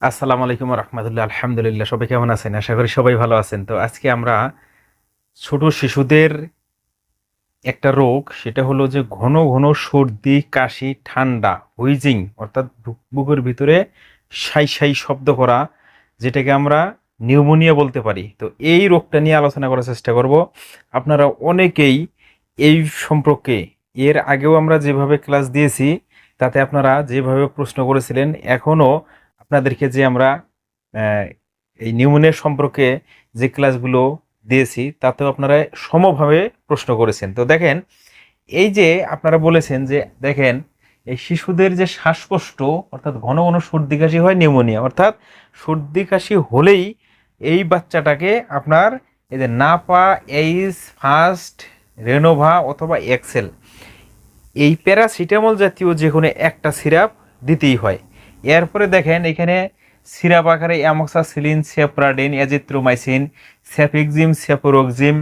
আসসালামু আলাইকুম রহমতুল্লাহ। আলহামদুলিল্লাহ, সবাই কেমন আছেন? আশা করি সবাই ভালো আছেন। তো আজকে আমরা ছোট শিশুদের একটা রোগ, সেটা হলো যে ঘন ঘন সর্দি, কাশি, ঠান্ডা, হুইজিং, অর্থাৎ বুক- বুকের ভিতরে সাই সাই শব্দ করা, যেটাকে আমরা নিউমোনিয়া বলতে পারি। তো এই রোগটা নিয়ে আলোচনা করার চেষ্টা করব। আপনারা অনেকেই এই সম্পর্কে, এর আগেও আমরা যেভাবে ক্লাস দিয়েছি, তাতে আপনারা যেভাবে প্রশ্ন করেছিলেন এখনও আপনাদেরকে যে আমরা এই নিউমোনিয়া সম্পর্কে যে ক্লাসগুলো দিয়েছি, তাতেও আপনারা সমভাবে প্রশ্ন করেছেন। তো দেখেন, এই যে আপনারা বলেছেন যে, দেখেন, এই শিশুদের যে শ্বাসকষ্ট, অর্থাৎ ঘন ঘন সর্দি কাশি হয় নিউমোনিয়া, অর্থাৎ সর্দি কাশি হলেই এই বাচ্চাটাকে আপনার এই যে নাপা এইস ফার্স্ট রেনোভা অথবা এক্সেল, এই প্যারাসিটামল জাতীয় যে কোনো একটা সিরাপ দিতেই হয়। এরপরে দেখেন এখানে সিরাপ আকারে amoxicillin, cephradine azithromycin cefixime cefuroxime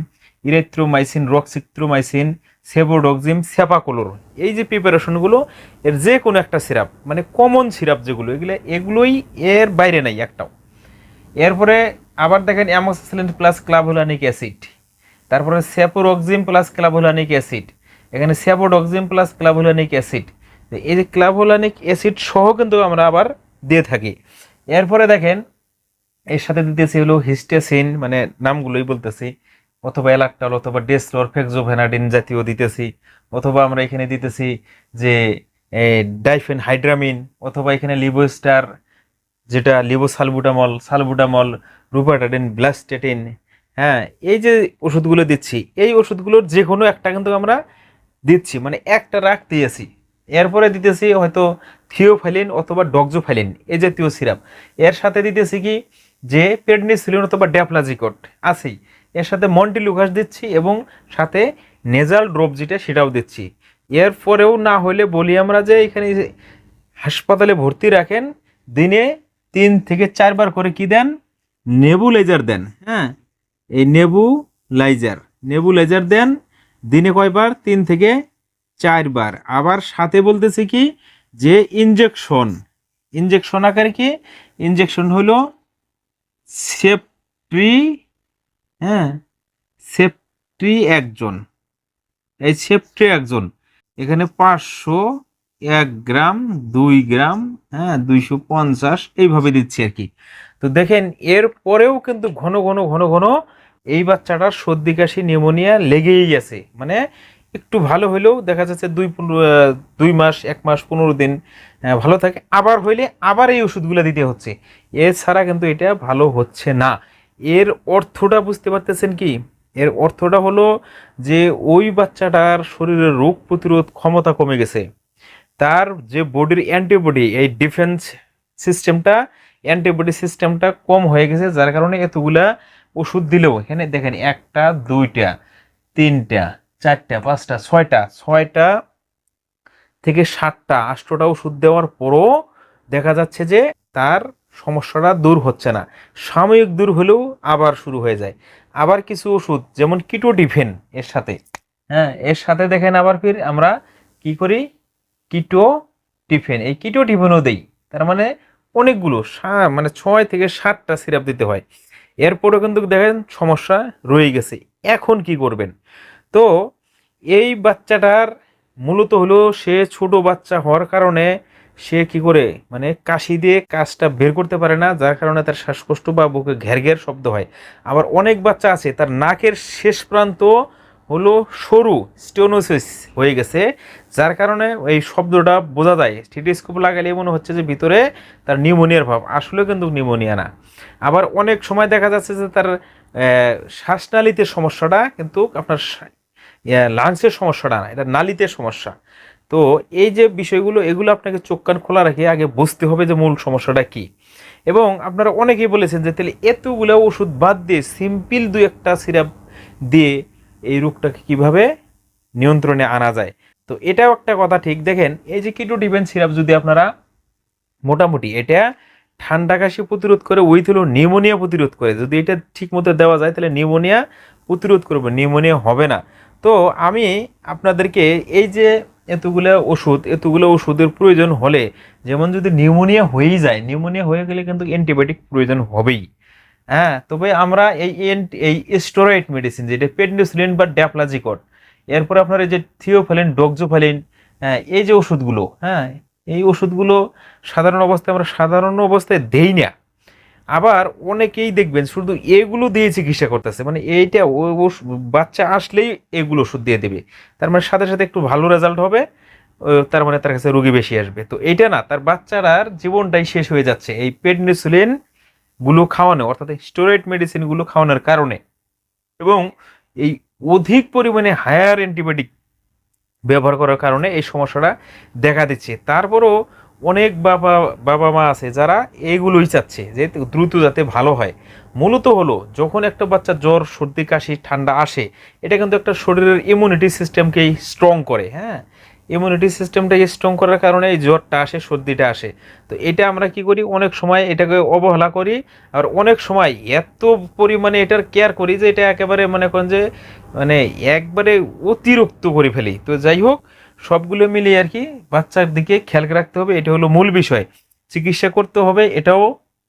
erythromycin roxithromycin cefpodoxime cefaclor. এই যে প্রিপারেশনগুলো, এর যে কোনো একটা সিরাপ মানে কমন সিরাপ যেগুলো, এগুলো, এগুলোই এর বাইরে নাই একটাও। এরপরে আবার দেখেন অ্যামক্সাসিলিন প্লাস ক্লাভোলানিক অ্যাসিড, তারপরে সেপোরক্সিম প্লাস ক্লাভোলানিক অ্যাসিড, এখানে সেপোডক্সিম প্লাস ক্লাভোলানিক অ্যাসিড এই যে ক্লাভোলানিক অ্যাসিড সহ কিন্তু আমরা আবার দিয়ে থাকি। এরপরে দেখেন, এর সাথে দিতেছি হলো হিস্টেসিন মানে নামগুলোই বলতেছি, অথবা এলাকটাল, অথবা ডেস্টর ফেক্সোভেনাডিন জাতীয় দিতেছি, অথবা আমরা এখানে দিতেছি যে ডাইফেন হাইড্রামিন অথবা এখানে লিবোস্টার, যেটা লিবোসালবুটামল, সালবুটামল, রুপাটাডিন, ব্লাস্টেটিন হ্যাঁ এই যে ওষুধগুলো দিচ্ছি, এই ওষুধগুলোর যে কোনো একটা কিন্তু আমরা দিচ্ছি মানে একটা রাখতেই আছি। এরপরে দিতেছি হয়তো থিওফাইলিন অথবা ডক্সোফাইলিন এই জাতীয় সিরাপ। এর সাথে দিতেছি কি? যে পেডনিসিলিন অথবা ড্যাপ্লাজিকট আছেই। এর সাথে মন্টি মন্টিলুকাস দিচ্ছি এবং সাথে নেজাল ড্রপ যেটা সেটাও দিচ্ছি। এরপরেও না হলে বলি আমরা যে এখানে হাসপাতালে ভর্তি রাখেন, দিনে তিন থেকে চারবার করে কি দেন? নেবুলাইজার দেন হ্যাঁ? এই নেবুলাইজার নেবুলাইজার দেন, দিনে কয়বার? তিন থেকে চারবার। আবার সাথে বলতেছি কি? যে ইনজেকশন ইনজেকশন আকারে কি? ইনজেকশন হলো সেপ্রি হ্যাঁ সেপ্ট্রি একজন। এই সেপ্ট্রি একজন। এখানে পাঁচশো এক গ্রাম, দুই গ্রাম হ্যাঁ দুইশো পঞ্চাশ, এইভাবে দিচ্ছি আর কি। তো দেখেন, এর পরেও কিন্তু ঘন ঘন ঘন ঘন এই বাচ্চাটার সর্দি কাশি, নিউমোনিয়া লেগেই গেছে মানে একটু ভালো হলেও দেখা যাচ্ছে দুই দুই মাস, এক মাস, পনেরো দিন ভালো থাকে। আবার হইলে আবার এই ওষুধগুলো দিতে হচ্ছে। এছাড়া কিন্তু এটা ভালো হচ্ছে না। এর অর্থটা বুঝতে পারতেছেন কি? এর অর্থটা হলো যে ওই বাচ্চাটার শরীরের রোগ প্রতিরোধ ক্ষমতা কমে গেছে। তার যে বডির অ্যান্টিবডি এই ডিফেন্স সিস্টেমটা অ্যান্টিবডি সিস্টেমটা কম হয়ে গেছে, যার কারণে এতগুলা ওষুধ দিলেও, এখানে দেখেন একটা, দুইটা, তিনটা চারটা, পাঁচটা, ছয়টা। ছয়টা থেকে সাতটা আষ্টটা ওষুধ দেওয়ার পরও দেখা যাচ্ছে যে তার সমস্যাটা দূর হচ্ছে না। সাময়িক দূর হলেও আবার শুরু হয়ে যায়। আবার কিছু ওষুধ, যেমন কিটোডিফেন এর সাথে। হ্যাঁ এর সাথে দেখেন আবার ফির আমরা কি করি? কিটো টিফেন এই কিটো টিফেনও দেই। তার মানে অনেকগুলো মানে ছয় থেকে সাতটা সিরাপ দিতে হয়। এরপরেও কিন্তু দেখেন সমস্যা রয়ে গেছে। এখন কি করবেন? তো এই বাচ্চাটার মূলত হলো সে ছোট বাচ্চা হওয়ার কারণে সে কি করে মানে কাশি দিয়ে কাজটা বের করতে পারে না, যার কারণে তার শ্বাসকষ্ট বা বুকে ঘের ঘের শব্দ হয়। আবার অনেক বাচ্চা আছে, তার নাকের শেষ প্রান্ত হলো সরু, স্টোনোসিস হয়ে গেছে, যার কারণে এই শব্দটা বোঝা যায়। স্টেটিস্কোপ লাগালে মনে হচ্ছে যে ভিতরে তার নিউমোনিয়ার ভাব আসলে কিন্তু নিউমোনিয়া না। আবার অনেক সময় দেখা যাচ্ছে যে তার শ্বাসনালীতে সমস্যাটা কিন্তু আপনার লাংসের সমস্যাটা না, এটা নালিতে সমস্যা। তো এই যে বিষয়গুলো, এগুলো আপনাকে চোখ কান খোলা রেখে আগে বুঝতে হবে যে মূল সমস্যাটা কি। এবং আপনারা অনেকেই বলেছেন যে, তাহলে এতগুলো ওষুধ বাদ দিয়ে সিম্পল দু একটা সিরাপ দিয়ে এই রোগটাকে কীভাবে নিয়ন্ত্রণে আনা যায়? তো এটাও একটা কথা ঠিক। দেখেন, এই যে কিটো ডিভেন সিরাপ যদি আপনারা মোটামুটি, এটা ঠান্ডা কাশি প্রতিরোধ করে উইথ হলো নিউমোনিয়া প্রতিরোধ করে, যদি এটা ঠিক মতো দেওয়া যায়, তাহলে নিউমোনিয়া প্রতিরোধ করবে, নিউমোনিয়া হবে না। তো আমি আপনাদেরকে এই যে এতগুলো ওষুধ, এতগুলো ওষুধের প্রয়োজন হলে, যেমন যদি নিউমোনিয়া হয়েই যায়, নিউমোনিয়া হয়ে গেলে কিন্তু অ্যান্টিবায়োটিক প্রয়োজন হবেই। হ্যাঁ তবে আমরা এই এই স্টোরয়েড মেডিসিন, যেটা পেডনিসিলিন বা ড্যাপলাজিকট এরপর আপনার এই যে ডক্সোফ্যালিন হ্যাঁ এই যে ওষুধগুলো হ্যাঁ এই ওষুধগুলো সাধারণ অবস্থায়, আমরা সাধারণ অবস্থায় দেই না। আবার অনেকেই দেখবেন শুধু এগুলো দিয়ে চিকিৎসা করতেছে। মানে এইটা ও বাচ্চা আসলেই এগুলো ওষুধ দিয়ে দেবে। তার মানে সাথে সাথে একটু ভালো রেজাল্ট হবে তার মানে তার কাছে রোগী বেশি আসবে। তো এটা না, তার বাচ্চাটার জীবনটাই শেষ হয়ে যাচ্ছে এই পেডনিসিলিনগুলো খাওয়ানো, অর্থাৎ স্টোরেড মেডিসিনগুলো খাওয়ানোর কারণে। এবং এই অধিক পরিমাণে হায়ার অ্যান্টিবায়োটিক ব্যবহার করার কারণে এই সমস্যাটা দেখা দিচ্ছে। তারপরও অনেক বাবা বাবা মা আছে যারা এইগুলোই চাচ্ছে যে দ্রুত যাতে ভালো হয়। মূলত হলো যখন একটা বাচ্চা জ্বর, সর্দি, কাশি, ঠান্ডা আসে, এটা কিন্তু একটা শরীরের ইমিউনিটি সিস্টেমকেই স্ট্রং করে হ্যাঁ? ইমিউনিটি সিস্টেমটাকে স্ট্রং করার কারণে এই জ্বরটা আসে, সর্দিটা আসে। তো এটা আমরা কি করি? অনেক সময় এটাকে অবহেলা করি আর অনেক সময় এত পরিমাণে এটার কেয়ার করি যে এটা একেবারে মনে করেন যে মানে একবারে অতিরিক্ত করে ফেলি। তো যাই হোক সবগুলো মিলিয়ে আর কি বাচ্চার দিকে খেয়াল রাখতে হবে, এটা হলো মূল বিষয়। চিকিৎসা করতে হবে, এটাও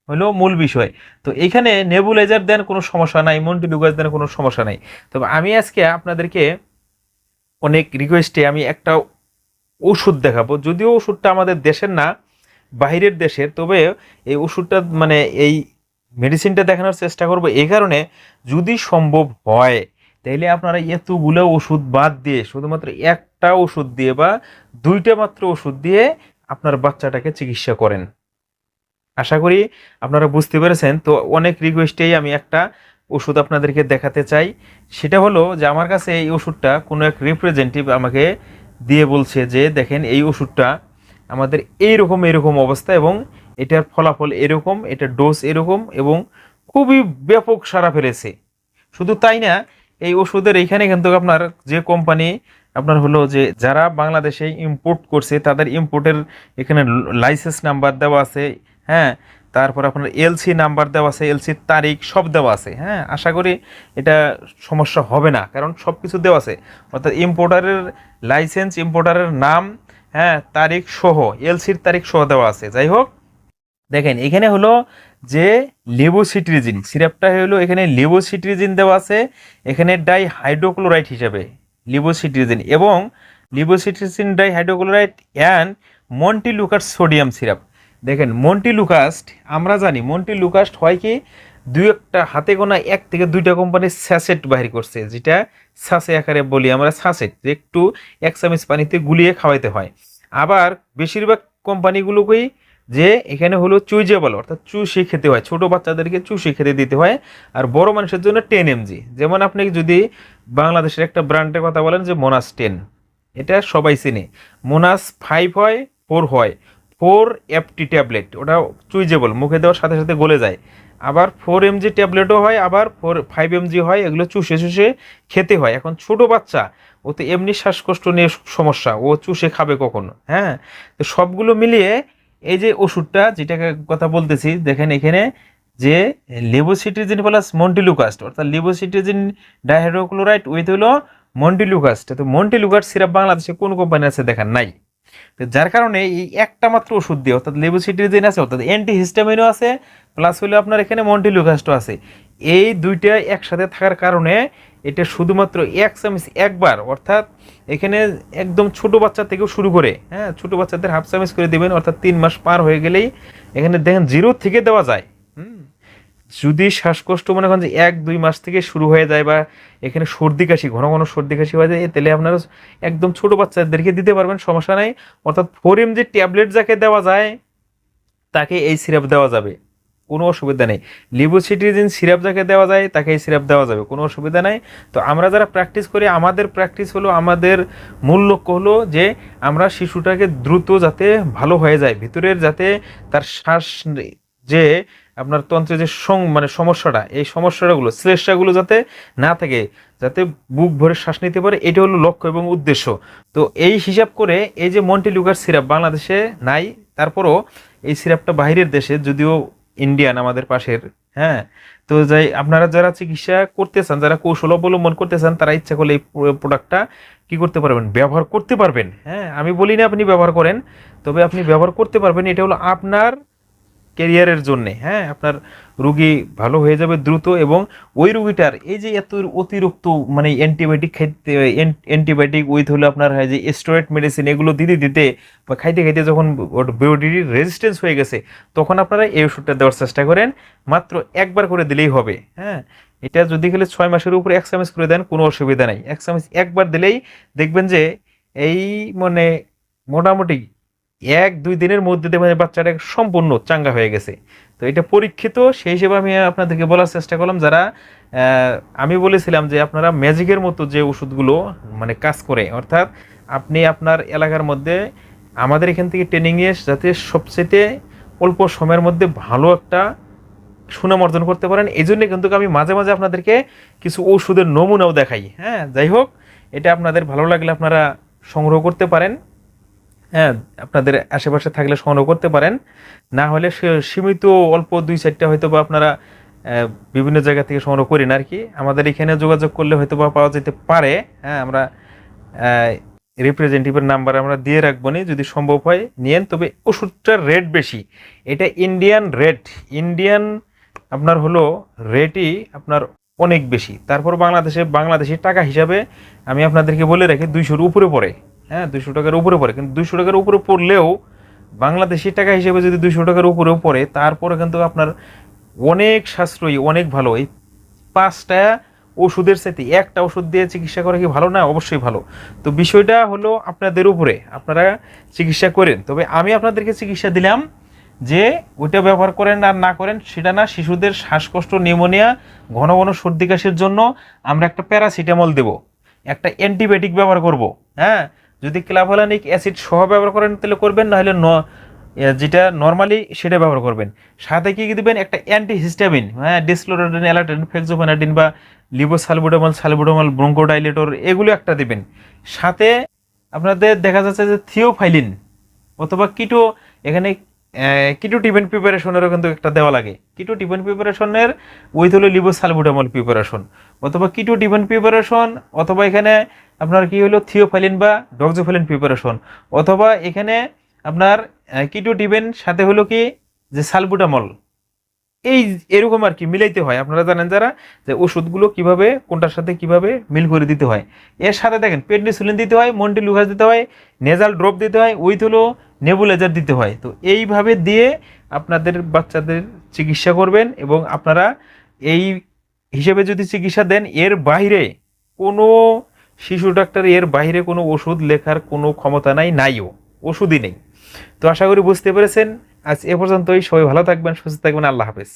হলো মূল বিষয়। তো এখানে নেবুলাইজার দেন কোনো সমস্যা নাই মন্টিলুগার দেন কোনো সমস্যা নাই। তবে আমি আজকে আপনাদেরকে অনেক রিকোয়েস্টে আমি একটা ওষুধ দেখাবো। যদিও ওষুধটা আমাদের দেশের না বাইরের দেশের, তবে এই ওষুধটা মানে এই মেডিসিনটা দেখানোর চেষ্টা করব। এই কারণে যদি সম্ভব হয়, তাইলে আপনারা এতগুলো ওষুধ বাদ দিয়ে শুধুমাত্র একটা ওষুধ দিয়ে বা দুইটা মাত্র ওষুধ দিয়ে আপনার বাচ্চাটাকে চিকিৎসা করেন। আশা করি আপনারা বুঝতে পেরেছেন। তো অনেক রিকোয়েস্টেই আমি একটা ওষুধ আপনাদেরকে দেখাতে চাই। সেটা হলো যে আমার কাছে এই ওষুধটা কোনো এক রিপ্রেজেন্টেটিভ আমাকে দিয়ে বলছে যে, দেখেন, এই ওষুধটা আমাদের এইরকম এরকম অবস্থা এবং এটার ফলাফল এরকম, এটা ডোজ এরকম এবং খুবই ব্যাপক সারা ফেলেছে। শুধু তাই না, এই ওষুধের এইখানে কিন্তু আপনার যে কোম্পানি আপনার হলো যে যারা বাংলাদেশে ইম্পোর্ট করছে, তাদের ইম্পোর্টের এখানে লাইসেন্স নাম্বার দেওয়া আছে হ্যাঁ? তারপর আপনার এলসি নাম্বার দেওয়া আছে এলসির তারিখ সব দেওয়া আছে হ্যাঁ? আশা করি এটা সমস্যা হবে না, কারণ সব কিছু দেওয়া আছে। অর্থাৎ ইম্পোর্টারের লাইসেন্স ইম্পোর্টারের নাম হ্যাঁ তারিখ সহ এলসির তারিখ সহ দেওয়া আছে। যাই হোক, দেখেন, এখানে হলো যে লেবোসিট্রিজিন সিরাপটা হলো এখানে লেবোসিট্রিজিন দেওয়া আছে, এখানে ডাই হাইড্রোক্লোরাইড হিসাবে। লিবোসিট্রিজিন এবং levocetirizine dihydrochloride and montelukast sodium syrup. দেখেন, মন্টিলুকাস্ট, আমরা জানি মন্টিলুকাস্ট হয় কি, দুই একটা হাতে গোনা এক থেকে দুইটা কোম্পানির স্যাসেট বাহির করছে, যেটা সাসে আকারে বলি আমরা সাসেট যে একটু এক চামচ পানিতে গুলিয়ে খাওয়াইতে হয়। আবার বেশিরভাগ কোম্পানিগুলোকেই যে এখানে হলো চুইজেবল, অর্থাৎ চুষি খেতে হয়, ছোট বাচ্চাদেরকে চুষি খেতে দিতে হয়, আর বড় মানুষের জন্য টেন এমজি। যেমন আপনি যদি বাংলাদেশের একটা ব্র্যান্ডের কথা বলেন যে মোনাস টেন এটা সবাই চিনে। মোনাস ফাইভ হয় ফোর হয়। ফোর এফটি ট্যাবলেট ওটা চুইজেবল, মুখে দেওয়ার সাথে সাথে গলে যায়। আবার ফোর এমজি ট্যাবলেটও হয়, আবার ফোর ফাইভ এমজি হয়, এগুলো চুষে চুষে খেতে হয়। এখন ছোট বাচ্চা, ও তো এমনি শ্বাসকষ্ট নিয়ে সমস্যা, ও চুষে খাবে কখনো হ্যাঁ? তো সবগুলো মিলিয়ে এই যে ওষুধটা, যেটাকে কথা বলতেছি, দেখেন এখানে যে লেবোসিট্রিজিন প্লাস মন্টিলুকাস্ট অর্থাৎ লেবোসিট্রিজিন ডাইহাইড্রোক্লোরাইড উইথ হলো মন্টিলুকাস্ট তো মন্টিলুকাস্ট সিরাপ বাংলাদেশে কোন কোম্পানি আছে দেখার নাই। তো যার কারণে এই একটা মাত্র ওষুধ দিয়ে, অর্থাৎ লেবোসিট্রিজিন আছে, অর্থাৎ অ্যান্টি হিস্টামিনও আছে প্লাস হলো আপনার এখানে মন্টিলুকাস্টও আছে। এই দুইটা একসাথে থাকার কারণে এটা শুধুমাত্র এক চামচ একবার, অর্থাৎ এখানে একদম ছোট বাচ্চা থেকেও শুরু করে হ্যাঁ ছোট বাচ্চাদের হাফ চামচ করে দেবেন, অর্থাৎ তিন মাস পার হয়ে গেলেই এখানে দেখেন জিরো থেকে দেওয়া যায়। যদি শ্বাসকষ্ট মনে করেন যে এক, দুই মাস থেকে শুরু হয়ে যায় বা এখানে সর্দি কাশি, ঘন ঘন সর্দি কাশি হয়ে যায় তাহলে আপনারা একদম ছোট বাচ্চাদেরকে দিতে পারবেন, সমস্যা নাই। অর্থাৎ ফোর এম যে ট্যাবলেট যাকে দেওয়া যায়, তাকে এই সিরাপ দেওয়া যাবে। কোনো অসুবিধা নেই। লিবোসিট্রিজিন সিরাপ যাকে দেওয়া যায়, তাকে এই সিরাপ দেওয়া যাবে। কোনো অসুবিধা নাই। তো আমরা যারা প্র্যাকটিস করি, আমাদের প্র্যাকটিস হলো, আমাদের মূল লক্ষ্য হলো যে আমরা শিশুটাকে দ্রুত যাতে ভালো হয়ে যায়, ভিতরের যাতে তার শ্বাস যে আপনার তন্ত্রে যে সং মানে সমস্যাটা, এই সমস্যাগুলো, শ্লেষাগুলো যাতে না থাকে, যাতে বুক ভরে শ্বাস নিতে পারে, এটা হলো লক্ষ্য এবং উদ্দেশ্য। তো এই হিসাব করে এই যে মন্টিলুকার সিরাপ বাংলাদেশে নাই, তারপরও এই সিরাপটা বাইরের দেশে, যদিও ইন্ডিয়ান আমাদের পাশের হ্যাঁ? তো যাই, আপনারা যারা চিকিৎসা করতে চান, যারা কৌশল অবলম্বন করতে চান, তারা ইচ্ছা করলে এই প্রোডাক্টটা কি করতে পারবেন? ব্যবহার করতে পারবেন হ্যাঁ? আমি বলি না আপনি ব্যবহার করেন, তবে আপনি ব্যবহার করতে পারবেন, এটা হলো আপনার ক্যারিয়ারের জন্যে হ্যাঁ? আপনার রুগী ভালো হয়ে যাবে দ্রুত এবং ওই রুগীটার এই যে এত অতিরিক্ত মানে অ্যান্টিবায়োটিক খাইতে অ্যান্টিবায়োটিক উইথ হলো আপনার হয় যে স্টেরয়েড মেডিসিন এগুলো দিতে দিতে বা খাইতে খাইতে যখন বডির রেজিস্ট্যান্স হয়ে গেছে, তখন আপনারা এই ওষুধটা দেওয়ার চেষ্টা করেন। মাত্র একবার করে দিলেই হবে হ্যাঁ? এটা যদি খেলে ছয় মাসের উপরে এক চামচ করে দেন, কোনো অসুবিধা নাই। এক চামচ একবার দিলেই দেখবেন যে এই মানে মোটামুটি এক, দুই দিনের মধ্যে দেখবেন বাচ্চাটা সম্পূর্ণ চাঙ্গা হয়ে গেছে। তো এটা পরীক্ষিত, সেই হিসেবে আমি আপনাদেরকে বলার চেষ্টা করলাম, যারা আমি বলেছিলাম যে আপনারা ম্যাজিকের মতো যে ওষুধগুলো মানে কাজ করে, অর্থাৎ আপনি আপনার এলাকার মধ্যে, আমাদের এখান থেকে ট্রেনিং নিয়ে যাতে সবচেয়ে অল্প সময়ের মধ্যে ভালো একটা সুনাম অর্জন করতে পারেন। এই জন্য কিন্তু আমি মাঝে মাঝে আপনাদেরকে কিছু ওষুধের নমুনাও দেখাই। হ্যাঁ যাই হোক, এটা আপনাদের ভালো লাগলে আপনারা সংগ্রহ করতে পারেন। হ্যাঁ আপনাদের আশেপাশে থাকলে সংগ্রহ করতে পারেন। না হলে সীমিত অল্প দুই চারটা হয়তো বা আপনারা বিভিন্ন জায়গা থেকে সংগ্রহ করেন আর কি আমাদের এখানে যোগাযোগ করলে হয়তো বা পাওয়া যেতে পারে। হ্যাঁ আমরা রিপ্রেজেন্টেটিভের নাম্বার আমরা দিয়ে রাখব নি, যদি সম্ভব হয় নিয়েন। তবে ওষুধটার রেট বেশি। এটা ইন্ডিয়ান রেট ইন্ডিয়ান আপনার হলো রেটই আপনার অনেক বেশি। তারপর বাংলাদেশে, বাংলাদেশি টাকা হিসাবে আমি আপনাদেরকে বলে রাখি, দুইশোর উপরে পড়ে। হ্যাঁ দুইশো টাকার উপরে পড়ে। কিন্তু দুইশো টাকার উপরে পড়লেও বাংলাদেশি টাকা হিসেবে যদি দুইশো টাকার উপরেও পড়ে, তারপরে কিন্তু আপনার অনেক সাশ্রয়ী, অনেক ভালো। এই পাঁচটা ওষুধের সাথে একটা ওষুধ দিয়ে চিকিৎসা করা কি ভালো না? অবশ্যই ভালো। তো বিষয়টা হলো আপনাদের উপরে। আপনারা চিকিৎসা করেন। তবে আমি আপনাদেরকে চিকিৎসা দিলাম যে ওইটা ব্যবহার করেন আর না করেন, সেটা না, শিশুদের শ্বাসকষ্ট, নিউমোনিয়া, ঘন ঘন সর্দি কাশির জন্য আমরা একটা প্যারাসিটামল দেব। একটা অ্যান্টিবায়োটিক ব্যবহার করব। হ্যাঁ যদি ক্লাভোলানিক অ্যাসিড সহ ব্যবহার করেন, তাহলে করবেন, নাহলে ন যেটা নর্মালি সেটা ব্যবহার করবেন। সাথে কি দেবেন? একটা অ্যান্টি হিস্টামিন হ্যাঁ ডিসক্লোরাডিন অ্যালাটিন ফেক্সোফেনাডিন বা লিবোসালবুটামল সালবুটামল ব্রঙ্কোডাইলেটর এগুলো একটা দেবেন। সাথে আপনাদের দেখা যাচ্ছে যে থিওফাইলিন অথবা কিটো এখানে কিটো টিফেন প্রিপারেশনেরও কিন্তু একটা দেওয়া লাগে। কিটো টিফেন প্রিপারেশনের উইথ হলো লিবোসালবুটামল প্রিপারেশন অথবা কিটো টিফেন প্রিপারেশন অথবা এখানে আপনার কি হলো থিওফাইলিন বা ডক্সোফাইলিন প্রিপারেশন অথবা এখানে আপনার কিটো টিফেন সাথে হলো কি, যে সালবুটামল। এই এরকম আর কি মিলাইতে হয়। আপনারা জানেন যারা, যে ওষুধগুলো কীভাবে, কোনটার সাথে কীভাবে মিল করে দিতে হয়। এর সাথে দেখেন, পেডনিসুলিন দিতে হয় মন্টি লুকাস দিতে হয় নেজাল ড্রপ দিতে হয় উইথ হলো নেবুলাইজার দিতে হয়। তো এইভাবে দিয়ে আপনাদের বাচ্চাদের চিকিৎসা করবেন এবং আপনারা এই হিসেবে যদি চিকিৎসা দেন, এর বাইরে কোনো শিশু ডাক্তার এর বাইরে কোনো ওষুধ লেখার কোনো ক্ষমতা নাই, নাইও। ওষুধই নেই। তো আশা করি বুঝতে পেরেছেন। আজ এ পর্যন্তই। সবাই ভালো থাকবেন, সুস্থ থাকবেন। আল্লাহ হাফেজ।